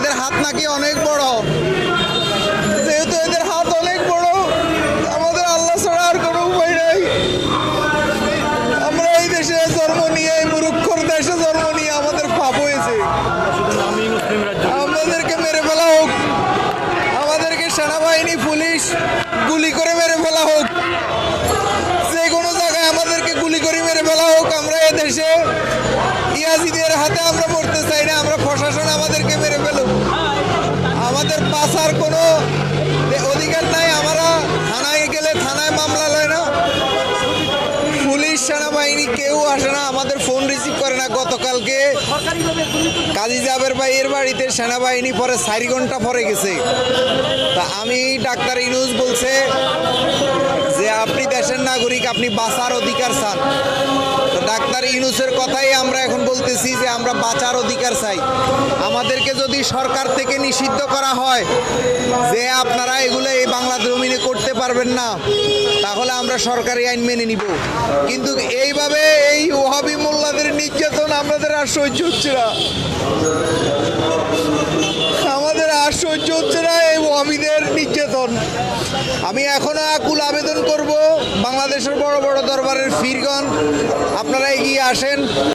হাত নাকি অনেক বড়। যেহেতু এদের হাত অনেক বড়, আমাদের আল্লাহ ছাড়া আর কোনো উপায় নাই। আমরা এই দেশে জন্ম নিয়ে, এই মুরুক্ষর দেশে জন্ম নিয়ে আমাদের পাপ হয়েছে। আমাদেরকে মেরে ফেলা হোক। আমাদেরকে সেনাবাহিনী, পুলিশ গুলি করে মেরে ফেলা হোক। যে কোনো জায়গায় আমাদেরকে গুলি করে মেরে ফেলা হোক। আমরা এ দেশে ইয়াজিদের হাতে আমরা মরতে আমাদের পাশার কোনো অধিকার নাই, আমরা থানায় গেলে থানায় মামলা লয় না। পুলিশ, সেনাবাহিনী কেউ আসে না, আমাদের ফোন রিসিভ করে না। গতকালকে কাজী জাবের ভাইয়ের বাড়িতে সেনাবাহিনী পরে চারি ঘণ্টা পরে গেছে। তা আমি ডাক্তার ইনুজ বলছে দেশের নাগরিক, আপনি বাঁচার অধিকার চান। তো ডাক্তার ইনুসের কথাই আমরা এখন বলতেছি যে আমরা বাঁচার অধিকার চাই। আমাদেরকে যদি সরকার থেকে নিষিদ্ধ করা হয় যে আপনারা এগুলো এই বাংলা জমিনে করতে পারবেন না, তাহলে আমরা সরকারি আইন মেনে নিব। কিন্তু এইভাবে এই ওহাবি মোল্লাদের নির্যাতন আমাদের আর সহ্য হচ্ছে না। আমাদের আর সহ্য হচ্ছে না এই ওহাবিদের নির্যাতন। আমি এখনও আকুল আবেদন বাংলাদেশের বড় বড় দরবারের ফিরগণ। আপনারা এগিয়ে আসেন।